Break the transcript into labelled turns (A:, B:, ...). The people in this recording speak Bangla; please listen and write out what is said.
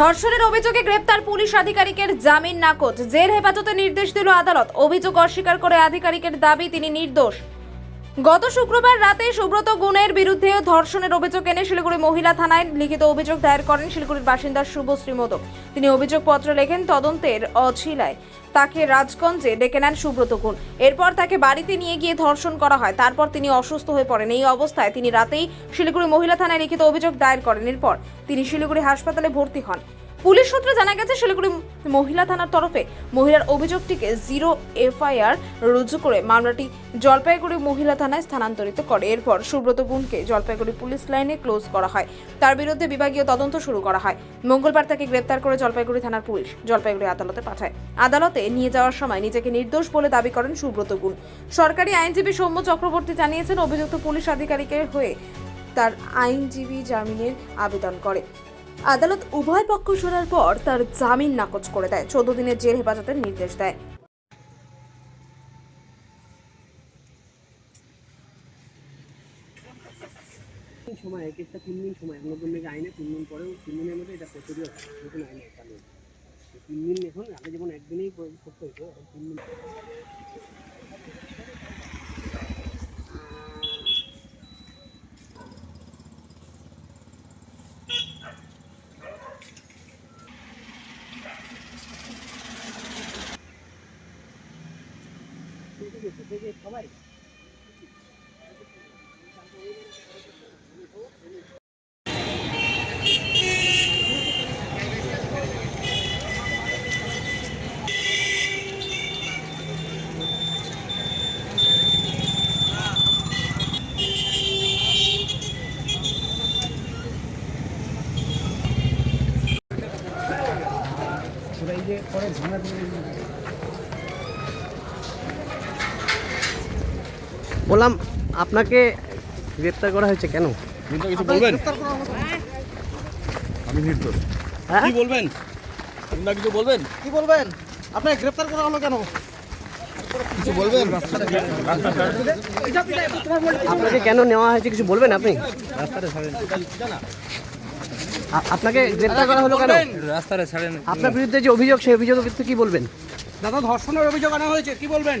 A: ধর্ষণের অভিযোগে গ্রেপ্তার পুলিশ আধিকারিকের জামিন নাকচ। জেল হেফাজতে নির্দেশ দিল আদালত। অভিযোগ অস্বীকার করে আধিকারিকের দাবি, তিনি নির্দোষ। গত শুক্রবার রাতে সুব্রত গুণের বিরুদ্ধে ধর্ষণের অভিযোগ এনে শিলিগুড়ি মহিলা থানায় লিখিত অভিযোগ দায়ের করেন শিলিগুড়ির বাসিন্দা শুভশ্রী মোদক তিনি অভিযোগপত্র লেখেন তদন্তের অছিলায়। তাকে রাজগঞ্জে ডেকে নেন সুব্রত গুণ এরপর তাকে বাড়িতে নিয়ে গিয়ে ধর্ষণ করা হয়। তারপর তিনি অসুস্থ হয়ে পড়েন। এই অবস্থায় তিনি রাতেই শিলিগুড়ি মহিলা থানায় লিখিত অভিযোগ দায়ের করেন। এরপর তিনি শিলিগুড়ি হাসপাতালে ভর্তি হন। পুলিশ সূত্রে জানা গেছে, শিলিগুড়ি মহিলা থানার তরফে মহিলার অভিযোগটিকে জিরো এফআইআর রুজু করে মামলাটি জলপাইগুড়ি মহিলা থানায় স্থানান্তরিত করে। এরপর সুব্রত গুণকে জলপাইগুড়ি পুলিশ লাইনে ক্লোজ করা হয়। তার বিরুদ্ধে বিভাগীয় তদন্ত শুরু করা হয়। মঙ্গলবার তাকে গ্রেপ্তার করে জলপাইগুড়ি থানার পুলিশ জলপাইগুড়ি আদালতে পাঠায়। আদালতে নিয়ে যাওয়ার সময় নিজেকে নির্দোষ বলে দাবি করেন সুব্রত গুণ সরকারি আইনজীবী সৌম্য চক্রবর্তী জানিয়েছেন, অভিযুক্ত পুলিশ আধিকারিকের হয়ে তার আইনজীবী জামিনের আবেদন করে। আদালত উভয় পক্ষ শোনার পর তার জামিন নাকচ করে দেয়। চোদ্দ দিনের জেল হেফাজতের নির্দেশ দেয়।
B: সময়, এক একটা তিন দিন সময়। নতুন নাকি আইনে তিন দিন পরেও তিন দিনের মধ্যে এটা প্রচুরই নতুন আইনে তিন দিন এখন আগে যেমন একদিনেই করতে হয়েছে তিন দিন সবাই এই যে পরে ঝামেলা
C: বললাম আপনাকে গ্রেপ্তার করা হয়েছে কেন?
D: কিছু বলবেন? আমি নির্দোষ।
C: হ্যাঁ?
D: কি বলবেন? আপনারা কিছু বলবেন?
E: কি বলবেন? আপনাকে গ্রেপ্তার করা হলো কেন?
D: কিছু বলবেন?
C: আপনাকে কেন নেওয়া হয়েছে? কিছু বলবেন আপনি? আপনাকে গ্রেপ্তার করা হলো কেন?
D: রাস্তাটা ছাড়েন।
C: আপনার বিরুদ্ধে যে অভিযোগ সেই অভিযোগ কি বলবেন?
E: দাদা ধর্ষণের অভিযোগ আনা হয়েছে কি বলবেন?